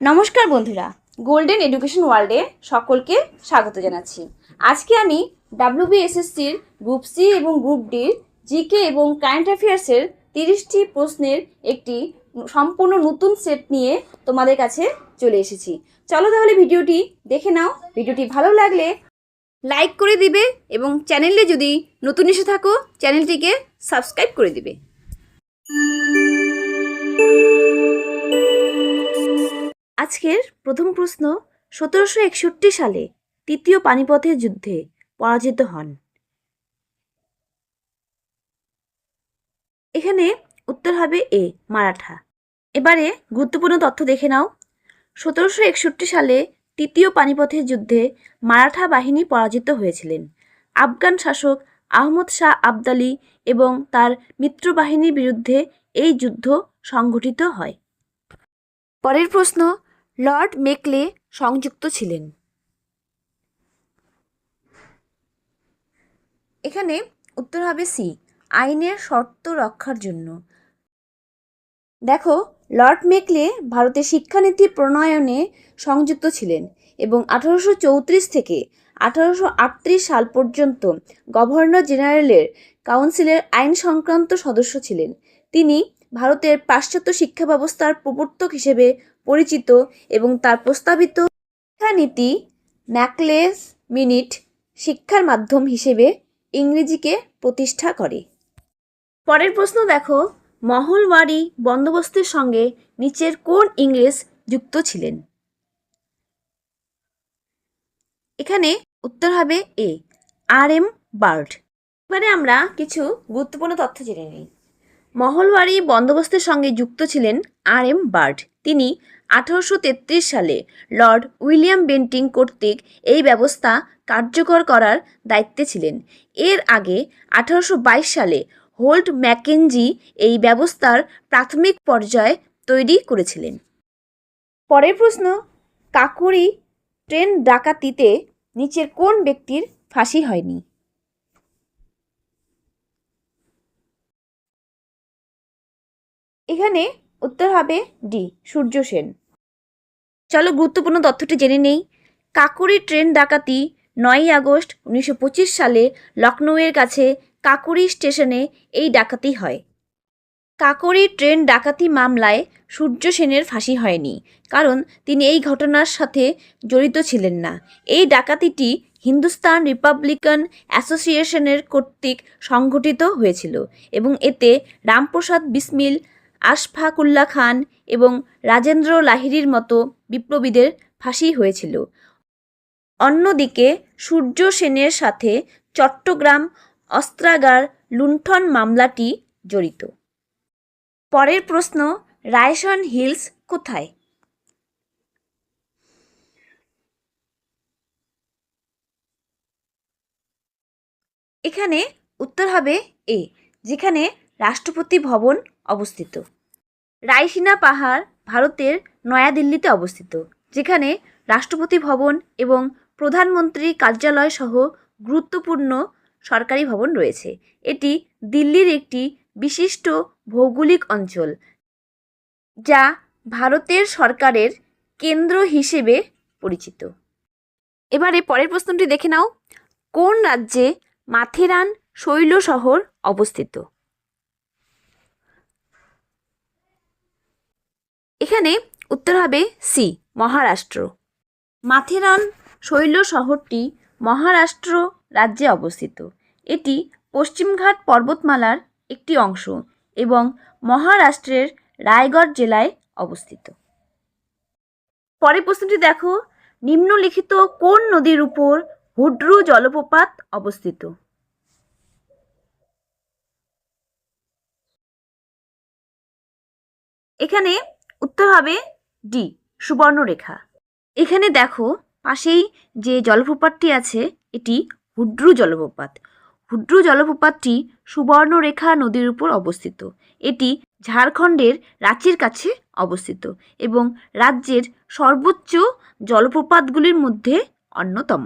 নমস্কার বন্ধুরা golden education ওয়ার্ল্ডে সকলকে স্বাগত জানাচ্ছি। আজকে আমি ডাব্লিউবিএসএসসির গ্রুপ সি এবং গ্রুপ ডির জিকে এবং কারেন্ট অ্যাফেয়ার্সের তিরিশটি প্রশ্নের একটি সম্পূর্ণ নতুন সেট নিয়ে তোমাদের কাছে চলে এসেছি। চলো তাহলে ভিডিওটি দেখে নাও। ভিডিওটি ভালো লাগলে লাইক করে দিবে এবং চ্যানেলে যদি নতুন এসে থাকো চ্যানেলটিকে সাবস্ক্রাইব করে দিবে। আজকের প্রথম প্রশ্ন, সতেরোশো একষট্টি সালে তৃতীয় পানিপথের যুদ্ধে পরাজিত হন। এখানে উত্তর হবে এ, মারাঠা। এবারে গুরুত্বপূর্ণ তথ্য দেখে নাও। সতেরোশো একষট্টি সালে তৃতীয় পানিপথের যুদ্ধে মারাঠা বাহিনী পরাজিত হয়েছিলেন। আফগান শাসক আহমদ শাহ আবদালি এবং তার মিত্রবাহিনীর বিরুদ্ধে এই যুদ্ধ সংঘটিত হয়। পরের প্রশ্ন লর্ড মেকলে সংযুক্ত ছিলেন। এখানে উত্তর হবে সি, আইনের শর্ত রক্ষার জন্য। দেখো, লর্ড মেকলে ভারতের শিক্ষানীতি প্রণয়নে সংযুক্ত ছিলেন এবং আঠারোশো চৌত্রিশ থেকে আঠারোশো আটত্রিশ সাল পর্যন্ত গভর্নর জেনারেলের কাউন্সিলের আইন সংক্রান্ত সদস্য ছিলেন। তিনি ভারতের পাশ্চাত্য শিক্ষা ব্যবস্থার প্রবর্তক হিসেবে পরিচিত এবং তার প্রস্তাবিত শিক্ষানীতি ম্যাকলেস মিনিট শিক্ষার মাধ্যম হিসেবে ইংরেজিকে প্রতিষ্ঠা করে। পরের প্রশ্ন দেখো মহলবাড়ি বন্দোবস্তের সঙ্গে নিচের কোন ইংরেজ যুক্ত ছিলেন? এখানে উত্তর হবে এ, আর এম বার্ড এবারে আমরা কিছু গুরুত্বপূর্ণ তথ্য জেনে নিই। মহলবাড়ি বন্দোবস্তের সঙ্গে যুক্ত ছিলেন আর এম বার্ড। তিনি আঠারোশো তেত্রিশ সালে লর্ড উইলিয়াম বেন্টিং কর্তৃক এই ব্যবস্থা কার্যকর করার দায়িত্বে ছিলেন। এর আগে আঠারোশো বাইশ সালে হোল্ড ম্যাকেনজি এই ব্যবস্থার প্রাথমিক পর্যায়ে তৈরি করেছিলেন। পরের প্রশ্ন, কাকুরি ট্রেন ডাকাতিতে নিচের কোন ব্যক্তির ফাঁসি হয়নি? এখানে উত্তর হবে ডি সূর্য সেন। চলো গুরুত্বপূর্ণ তথ্যটি জেনে নেই। কাকুরি ট্রেন ডাকাতি নয়ই আগস্ট উনিশশো পঁচিশ সালে লখনৌয়ের কাছে কাকুরি স্টেশনে এই ডাকাতি হয়। কাকুরি ট্রেন ডাকাতি মামলায় সূর্য সেনের ফাঁসি হয়নি, কারণ তিনি এই ঘটনার সাথে জড়িত ছিলেন না। এই ডাকাতিটি হিন্দুস্তান রিপাবলিকান অ্যাসোসিয়েশনের কর্তৃক সংঘটিত হয়েছিল এবং এতে রামপ্রসাদ বিসমিল আশফাকুল্লা খান এবং রাজেন্দ্র লাহিড়ির মতো বিপ্লবীদের ফাঁসি হয়েছিল। অন্যদিকে সূর্য সেনের সাথে চট্টগ্রাম অস্ত্রাগার লুণ্ঠন মামলাটি জড়িত। পরের প্রশ্ন রায়সন হিলস কোথায়? এখানে উত্তর হবে এ, যেখানে রাষ্ট্রপতি ভবন অবস্থিত। রায়সিনা পাহাড় ভারতের নয়াদিল্লিতে অবস্থিত, যেখানে রাষ্ট্রপতি ভবন এবং প্রধানমন্ত্রী কার্যালয় সহ গুরুত্বপূর্ণ সরকারি ভবন রয়েছে। এটি দিল্লির একটি বিশিষ্ট ভৌগোলিক অঞ্চল, যা ভারতের সরকারের কেন্দ্র হিসেবে পরিচিত। এবারে পরের প্রশ্নটি দেখে নাও। কোন রাজ্যে মাথেরান শৈল শহর অবস্থিত? এখানে উত্তর হবে সি, মহারাষ্ট্র। মাথেরান শৈল শহরটি মহারাষ্ট্র রাজ্যে অবস্থিত। এটি পশ্চিমঘাট পর্বতমালার একটি অংশ এবং মহারাষ্ট্রের রায়গড় জেলায় অবস্থিত। পরের প্রশ্নটি দেখো, নিম্নলিখিত কোন নদীর উপর হুড্রু জলপ্রপাত অবস্থিত? এখানে উত্তর হবে ডি সুবর্ণরেখা। এখানে দেখো, পাশেই যে জলপ্রপাতটি আছে, এটি হুড্রু জলপ্রপাত। হুড্রু জলপ্রপাতটি সুবর্ণরেখা নদীর উপর অবস্থিত। এটি ঝাড়খণ্ডের রাঁচির কাছে অবস্থিত এবং রাজ্যের সর্বোচ্চ জলপ্রপাতগুলির মধ্যে অন্যতম।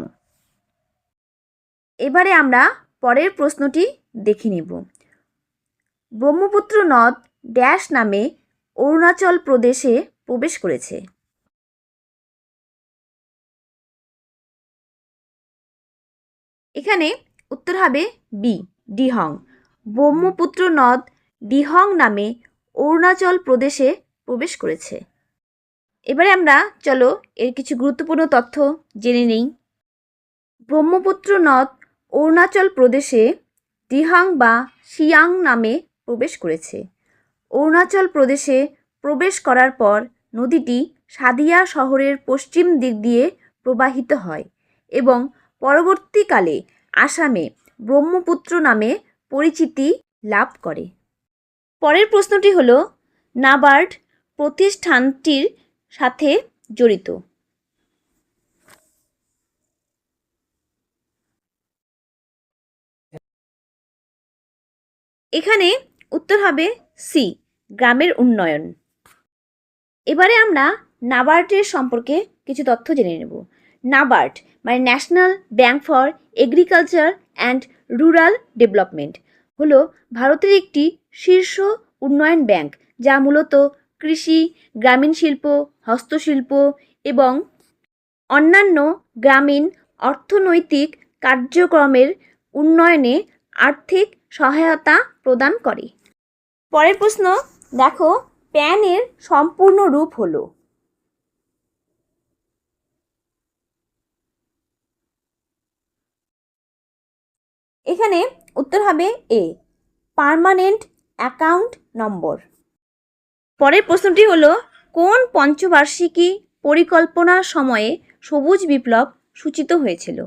এবারে আমরা পরের প্রশ্নটি দেখে নেব। ব্রহ্মপুত্র নদ ড্যাশ নামে অরুণাচল প্রদেশে প্রবেশ করেছে। এখানে উত্তর হবে বি ডিহং। ব্রহ্মপুত্র নদ ডিহং নামে অরুণাচল প্রদেশে প্রবেশ করেছে। এবারে আমরা, চলো এর কিছু গুরুত্বপূর্ণ তথ্য জেনে নেই। ব্রহ্মপুত্র নদ অরুণাচল প্রদেশে ডিহাং বা শিয়াং নামে প্রবেশ করেছে। অরুণাচল প্রদেশে প্রবেশ করার পর নদীটি সাদিয়া শহরের পশ্চিম দিক দিয়ে প্রবাহিত হয় এবং পরবর্তীকালে আসামে ব্রহ্মপুত্র নামে পরিচিতি লাভ করে। পরের প্রশ্নটি হলো, নাবার্ড প্রতিষ্ঠানটির সাথে জড়িত। এখানে উত্তর হবে সি, গ্রামের উন্নয়ন। এবারে আমরা নাবার্ডের সম্পর্কে কিছু তথ্য জেনে নেব। নাবার্ড মানে national bank for agriculture and rural development হলো ভারতের একটি শীর্ষ উন্নয়ন ব্যাংক যা মূলত কৃষি, গ্রামীণ শিল্প, হস্তশিল্প এবং অন্যান্য গ্রামীণ অর্থনৈতিক কার্যক্রমের উন্নয়নে আর্থিক সহায়তা প্রদান করে। পরের প্রশ্ন, দেখো, প্যানের সম্পূর্ণ রূপ হলো। এখানে উত্তর হবে এ পার্মানেন্ট অ্যাকাউন্ট নম্বর পরের প্রশ্নটি হলো, কোন পঞ্চবার্ষিকী পরিকল্পনার সময়ে সবুজ বিপ্লব সূচিত হয়েছিল?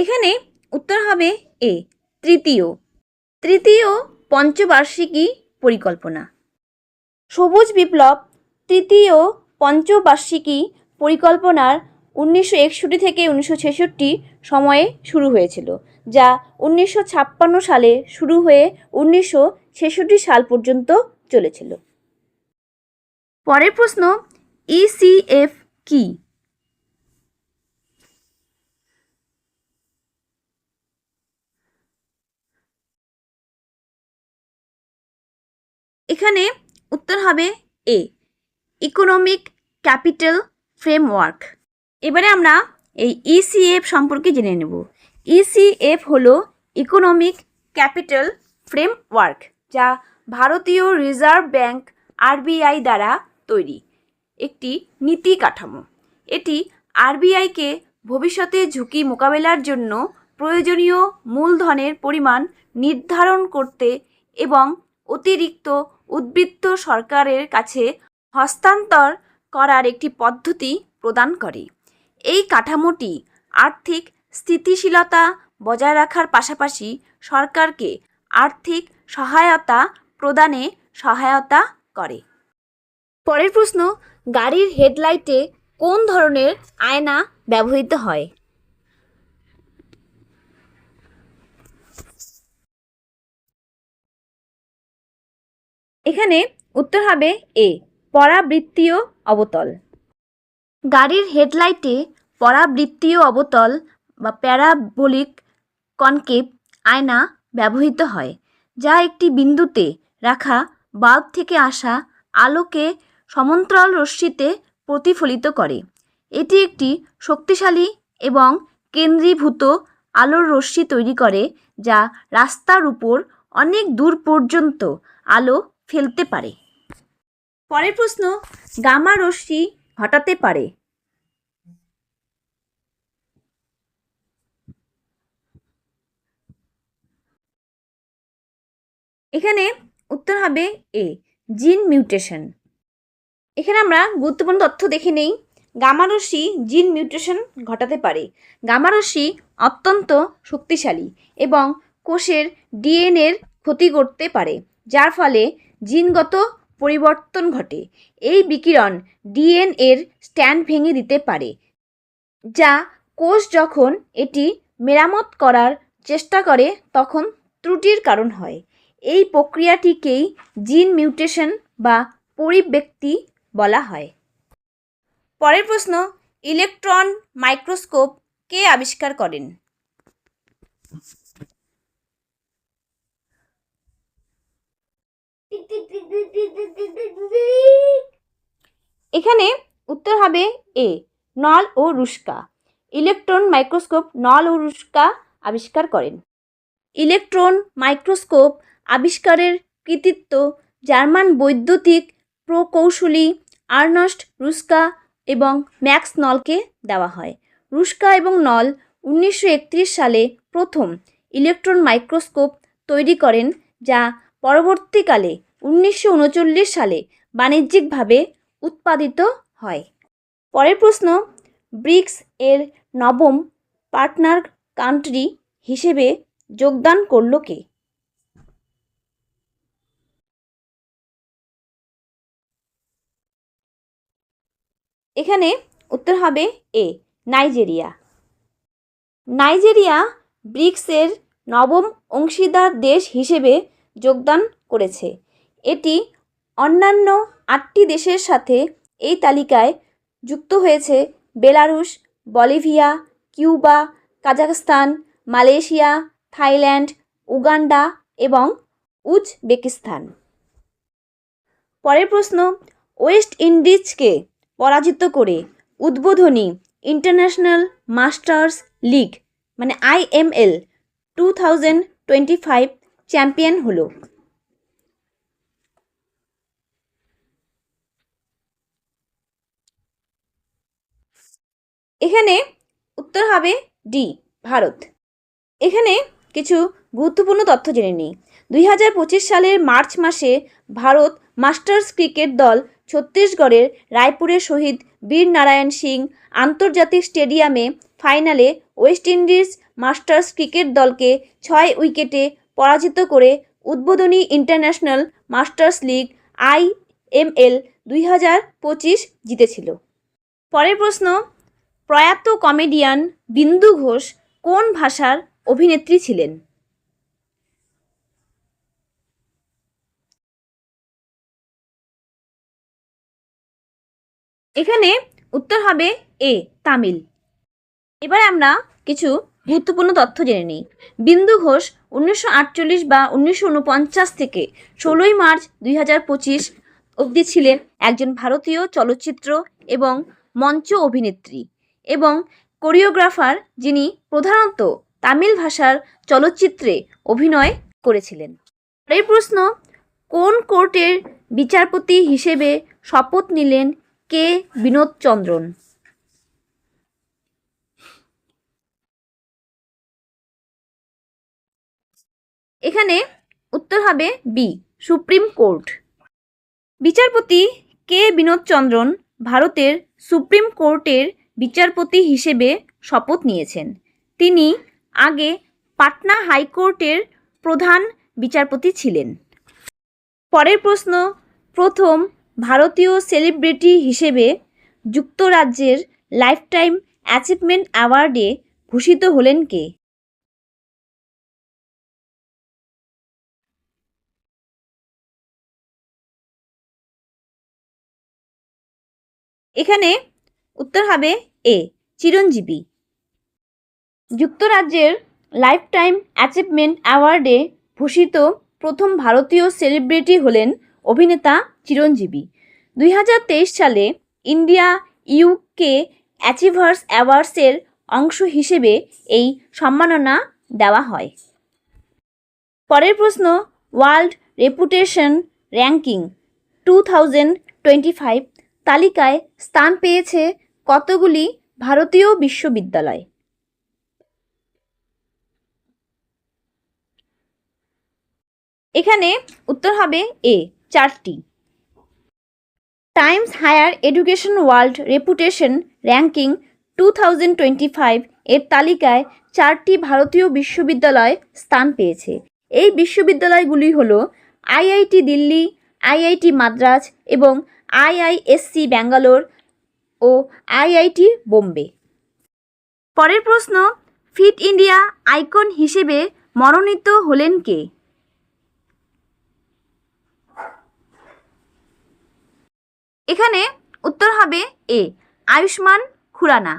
এখানে উত্তর হবে এ তৃতীয়। তৃতীয় পঞ্চবার্ষিকী পরিকল্পনা। সবুজ বিপ্লব তৃতীয় পঞ্চবার্ষিকী পরিকল্পনার উনিশশো একষট্টি থেকে উনিশশো ছেষট্টি সময়ে শুরু হয়েছিল, যা উনিশশো ছাপ্পান্ন সালে শুরু হয়ে উনিশশো ছেষট্টি সাল পর্যন্ত চলেছিল। পরের প্রশ্ন ইসিএফ কি? এখানে উত্তর হবে এ ইকোনমিক ক্যাপিটাল ফ্রেমওয়ার্ক এবারে আমরা এই ইসিএফ সম্পর্কে জেনে নেব। ইসিএফ হলো ইকোনমিক ক্যাপিটাল ফ্রেমওয়ার্ক যা ভারতীয় রিজার্ভ ব্যাংক আরবিআই দ্বারা তৈরি। একটি নীতি কাঠামো। এটি আরবিআইকে ভবিষ্যতে ঝুঁকি মোকাবেলার জন্য প্রয়োজনীয় মূলধনের পরিমাণ নির্ধারণ করতে এবং অতিরিক্ত উদ্বৃত্ত সরকারের কাছে হস্তান্তর করার একটি পদ্ধতি প্রদান করে। এই কাঠামোটি আর্থিক স্থিতিশীলতা বজায় রাখার পাশাপাশি সরকারকে আর্থিক সহায়তা প্রদানে সহায়তা করে। পরের প্রশ্ন, গাড়ির হেডলাইটে কোন ধরনের আয়না ব্যবহৃত হয়? এখানে উত্তর হবে এ, পরাবৃত্তীয় অবতল। গাড়ির হেডলাইটে পরাবৃত্তীয় অবতল বা প্যারাবোলিক কনকেভ আয়না ব্যবহৃত হয়, যা একটি বিন্দুতে রাখা বাল্ব থেকে আসা আলোকে সমান্তরাল রশ্মিতে প্রতিফলিত করে। এটি একটি শক্তিশালী এবং কেন্দ্রীভূত আলোর রশ্মি তৈরি করে, যা রাস্তার উপর অনেক দূর পর্যন্ত আলো ফেলতে পারে। পরের প্রশ্ন, গামা রশ্মি ঘটাতে পারে। এখানে উত্তর হবে এ, জিন মিউটেশন। এখানে আমরা গুরুত্বপূর্ণ তথ্য দেখে নেই। গামারশ্মি জিন মিউটেশন ঘটাতে পারে। গামারশ্মি অত্যন্ত শক্তিশালী এবং কোষের ডিএনএর ক্ষতি করতে পারে, যার ফলে জিনগত পরিবর্তন ঘটে। এই বিকিরণ ডিএনএর স্ট্যান্ড ভেঙে দিতে পারে, যা কোষ যখন এটি মেরামত করার চেষ্টা করে তখন ত্রুটির কারণ হয়। এই প্রক্রিয়াটিকেই জিন মিউটেশন বা পরিব্যক্তি বলা হয়। পরের প্রশ্ন, ইলেকট্রন মাইক্রোস্কোপ কে আবিষ্কার করেন? এখানে উত্তর হবে এ, নল ও রুস্কা ইলেকট্রন মাইক্রোস্কোপ নল ও রুস্কা আবিষ্কার করেন। ইলেকট্রন মাইক্রোস্কোপ আবিষ্কারের কৃতিত্ব জার্মান বৈদ্যুতিক প্রকৌশলী আর্নস্ট রুস্কা এবং ম্যাক্স নলকে দেওয়া হয়। রুস্কা এবং নল উনিশশো একত্রিশ সালে প্রথম ইলেকট্রন মাইক্রোস্কোপ তৈরি করেন, যা পরবর্তীকালে উনিশশো উনচল্লিশ সালে বাণিজ্যিকভাবে উৎপাদিত হয়। পরের প্রশ্ন, ব্রিক্স এর নবম পার্টনার কান্ট্রি হিসেবে যোগদান করল কে? এখানে উত্তর হবে এ, নাইজেরিয়া। নাইজেরিয়া ব্রিক্সের নবম অংশীদার দেশ হিসেবে যোগদান করেছে। এটি অন্যান্য আটটি দেশের সাথে এই তালিকায় যুক্ত হয়েছে। Belarus, Bolivia, Cuba, Kazakhstan, Malaysia, Thailand, Uganda এবং উজবেকিস্তান। পরের প্রশ্ন, ওয়েস্ট ইন্ডিজকে পরাজিত করে উদ্বোধনী ইন্টারন্যাশনাল মাস্টার্স লিগ মানে IML two thousand twenty five champion হলো। এখানে উত্তর হবে ডি ভারত। এখানে কিছু গুরুত্বপূর্ণ তথ্য জেনে নিই। দুই হাজার পঁচিশ সালের মার্চ মাসে ভারত মাস্টার্স ক্রিকেট দল ছত্তিশগড়ের রায়পুরের শহীদ বীর নারায়ণ সিং আন্তর্জাতিক স্টেডিয়ামে ফাইনালে ওয়েস্ট ইন্ডিজ মাস্টার্স ক্রিকেট দলকে ছয় উইকেটে পরাজিত করে উদ্বোধনী international masters league I M L দুই হাজার পঁচিশ জিতেছিল। পরের প্রশ্ন প্রয়াত কমেডিয়ান বিন্দু ঘোষ কোন ভাষার অভিনেত্রী ছিলেন? এখানে উত্তর হবে এ, তামিল। এবার আমরা কিছু গুরুত্বপূর্ণ তথ্য জেনে নিই। বিন্দু ঘোষ উনিশশো আটচল্লিশ বা উনিশশো উনপঞ্চাশ থেকে ষোলোই মার্চ দুই হাজার পঁচিশ অবধি ছিলেন একজন ভারতীয় চলচ্চিত্র এবং মঞ্চ অভিনেত্রী। এবং কোরিওগ্রাফার যিনি প্রধানত তামিল ভাষার চলচ্চিত্রে অভিনয় করেছিলেন। পরের প্রশ্ন, কোন কোর্টের বিচারপতি হিসেবে শপথ নিলেন কে বিনোদ চন্দ্রন? এখানে উত্তর হবে বি সুপ্রিম কোর্ট। বিচারপতি কে বিনোদ চন্দ্রন ভারতের সুপ্রিম কোর্টের বিচারপতি হিসেবে শপথ নিয়েছেন। তিনি আগে পাটনা হাইকোর্টের প্রধান বিচারপতি ছিলেন। পরের প্রশ্ন, প্রথম ভারতীয় সেলিব্রিটি হিসেবে যুক্তরাজ্যের লাইফটাইম অ্যাচিভমেন্ট অ্যাওয়ার্ডে ভূষিত হলেন কে? এখানে উত্তর হবে এ, চিরঞ্জীবী। যুক্তরাজ্যের লাইফটাইম অ্যাচিভমেন্ট অ্যাওয়ার্ডে ভূষিত প্রথম ভারতীয় সেলিব্রিটি হলেন অভিনেতা চিরঞ্জীবী। দুই হাজার তেইশ সালে ইন্ডিয়া ইউকে অ্যাচিভার্স অ্যাওয়ার্ডসের অংশ হিসেবে এই সম্মাননা দেওয়া হয়। পরের প্রশ্ন, world reputation ranking. Two thousand twenty five তালিকায় স্থান পেয়েছে কতগুলি ভারতীয় বিশ্ববিদ্যালয়? এখানে উত্তর হবে এ, চারটি। Times higher education world reputation ranking two thousand twenty five এর তালিকায় চারটি ভারতীয় বিশ্ববিদ্যালয় স্থান পেয়েছে। এই বিশ্ববিদ্যালয়গুলি হল আইআইটি দিল্লি, আইআইটি মাদ্রাজ এবং আইআইএসসি ব্যাঙ্গালোর ও আইআইটি বোম্বে। পরের প্রশ্ন, ফিট ইন্ডিয়া আইকন হিসেবে মনোনীত হলেন কে? এখানে উত্তর হবে এ, আয়ুষ্মান খুরানা।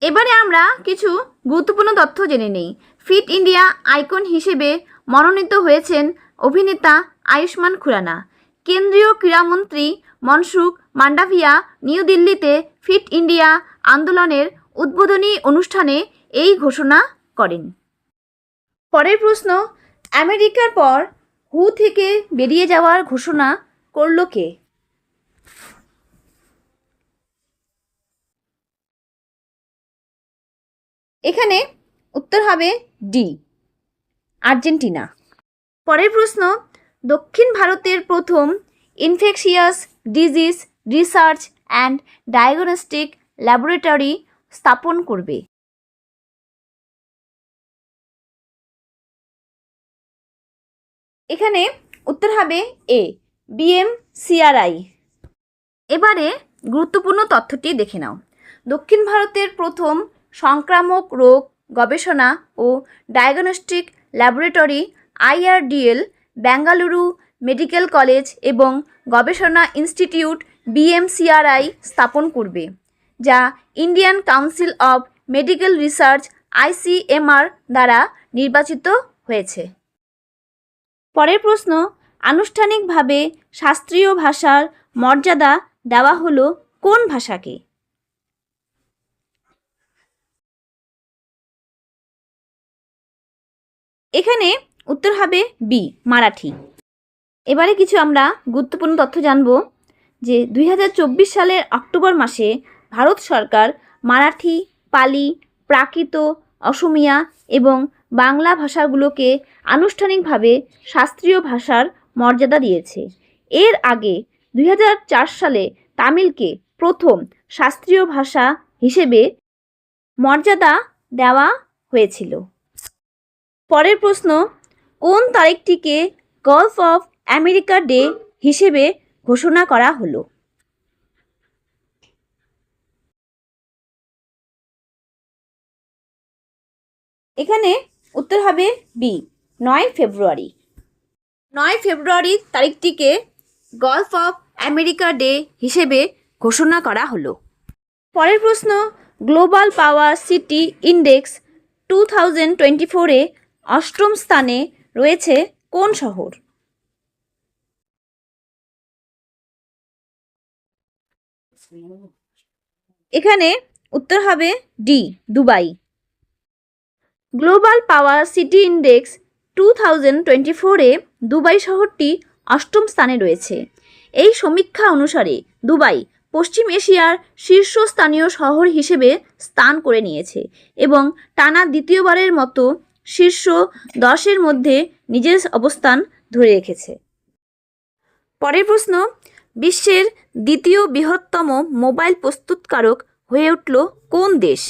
এবারে আমরা কিছু গুরুত্বপূর্ণ তথ্য জেনে নেই। ফিট ইন্ডিয়া আইকন হিসেবে মনোনীত হয়েছেন অভিনেতা আয়ুষ্মান খুরানা। কেন্দ্রীয় ক্রীড়ামন্ত্রী মনসুখ মান্ডাভিয়া নিউ দিল্লিতে ফিট ইন্ডিয়া আন্দোলনের উদ্বোধনী অনুষ্ঠানে এই ঘোষণা করেন। পরের প্রশ্ন, আমেরিকার পর হু থেকে বেরিয়ে যাওয়ার ঘোষণা করল কে? এখানে উত্তর হবে ডি, আর্জেন্টিনা। পরের প্রশ্ন দক্ষিণ ভারতের প্রথম infectious disease research and diagnostic laboratory স্থাপন করবে। এখানে উত্তর হবে এ বিএম সিআরআই এবারে গুরুত্বপূর্ণ তথ্যটি দেখে নাও। দক্ষিণ ভারতের প্রথম সংক্রামক রোগ গবেষণা ও diagnostic laboratory IRDL Bengaluru medical college এবং গবেষণা ইনস্টিটিউট বিএমসিআরআই স্থাপন করবে, যা Indian council of medical research ICMR দ্বারা নির্বাচিত হয়েছে। পরের প্রশ্ন, আনুষ্ঠানিকভাবে শাস্ত্রীয় ভাষার মর্যাদা দেওয়া হলো কোন ভাষাকে? এখানে উত্তর হবে বি, মারাঠি। এবারে কিছু আমরা গুরুত্বপূর্ণ তথ্য জানব যে দুই হাজার চব্বিশ সালের অক্টোবর মাসে ভারত সরকার মারাঠি, পালি, প্রাকৃত, অসমিয়া এবং বাংলা ভাষাগুলোকে আনুষ্ঠানিকভাবে শাস্ত্রীয় ভাষার মর্যাদা দিয়েছে। এর আগে দুই হাজার চার সালে তামিলকে প্রথম শাস্ত্রীয় ভাষা হিসেবে মর্যাদা দেওয়া হয়েছিল। পরের প্রশ্ন কোন তারিখটিকে গলফ অফ আমেরিকা ডে হিসেবে ঘোষণা করা হলো? এখানে উত্তর হবে বি, নয় ফেব্রুয়ারি। নয় ফেব্রুয়ারি তারিখটিকে গলফ অফ আমেরিকা ডে হিসেবে ঘোষণা করা হলো। পরের প্রশ্ন, global power city index two thousand twenty ফোরে অষ্টম স্থানে রয়েছে কোন শহর? এখানে উত্তর হবে D, Dubai. Global power city index two thousand twenty ফোরে দুবাই শহরটি অষ্টম স্থানে রয়েছে। এই সমীক্ষা অনুসারে দুবাই পশ্চিম এশিয়ার শীর্ষস্থানীয় শহর হিসেবে স্থান করে নিয়েছে এবং টানা দ্বিতীয়বারের মতো শীর্ষ দশের মধ্যে নিজের অবস্থান ধরে রেখেছে। পরের প্রশ্ন, বিশ্বের দ্বিতীয় বৃহত্তম মোবাইল প্রস্তুতকারক হয়ে উঠল কোন দেশ?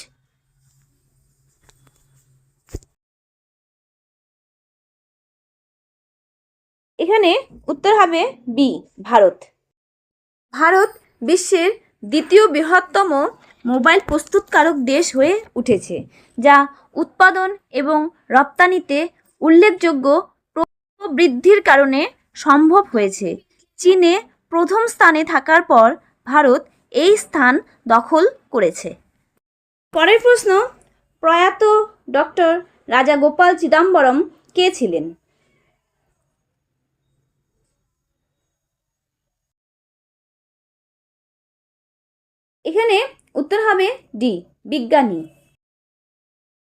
এখানে উত্তর হবে বি, ভারত। ভারত বিশ্বের দ্বিতীয় বৃহত্তম মোবাইল প্রস্তুতকারক দেশ হয়ে উঠেছে, যা উৎপাদন এবং রপ্তানিতে উল্লেখযোগ্য বৃদ্ধির কারণে সম্ভব হয়েছে। চীনে প্রথম স্থানে থাকার পর ভারত এই স্থান দখল করেছে। পরের প্রশ্ন, প্রয়াত ডক্টর রাজা গোপাল চিদাম্বরম কে ছিলেন? এখানে উত্তর হবে ডি, বিজ্ঞানী।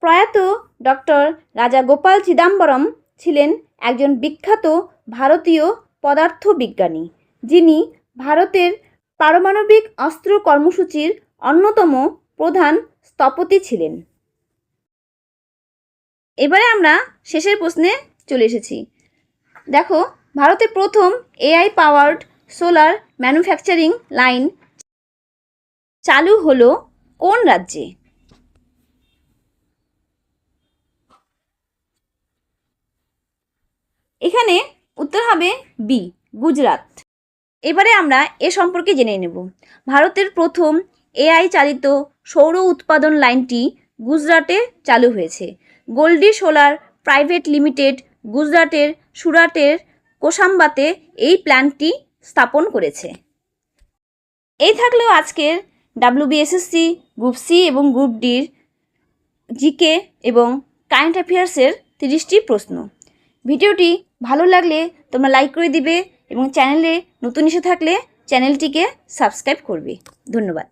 প্রয়াত ডক্টর রাজা গোপাল চিদাম্বরম ছিলেন একজন বিখ্যাত ভারতীয় পদার্থবিজ্ঞানী, যিনি ভারতের পারমাণবিক অস্ত্র কর্মসূচির অন্যতম প্রধান স্থপতি ছিলেন। এবারে আমরা শেষের প্রশ্নে চলে এসেছি। দেখো, ভারতে প্রথম AI powered solar manufacturing line চালু হলো কোন রাজ্যে? এখানে উত্তর হবে বি, গুজরাট। এবারে আমরা এ সম্পর্কে জেনে নেব। ভারতের প্রথম এআই চালিত সৌর উৎপাদন লাইনটি গুজরাটে চালু হয়েছে। গোল্ডি সোলার প্রাইভেট লিমিটেড গুজরাটের সুরাটের কোসাম্বাতে এই প্ল্যান্টটি স্থাপন করেছে। এই থাকলেও আজকের ডাব্লিউবিএসএসসি গ্রুপ সি এবং গ্রুপ ডির জিকে এবং কারেন্ট অ্যাফেয়ার্সের তিরিশটি প্রশ্ন। ভিডিওটি ভালো লাগলে তোমরা লাইক করে দিবে এবং চ্যানেলে নতুন এসে থাকলে চ্যানেলটিকে সাবস্ক্রাইব করবে। ধন্যবাদ।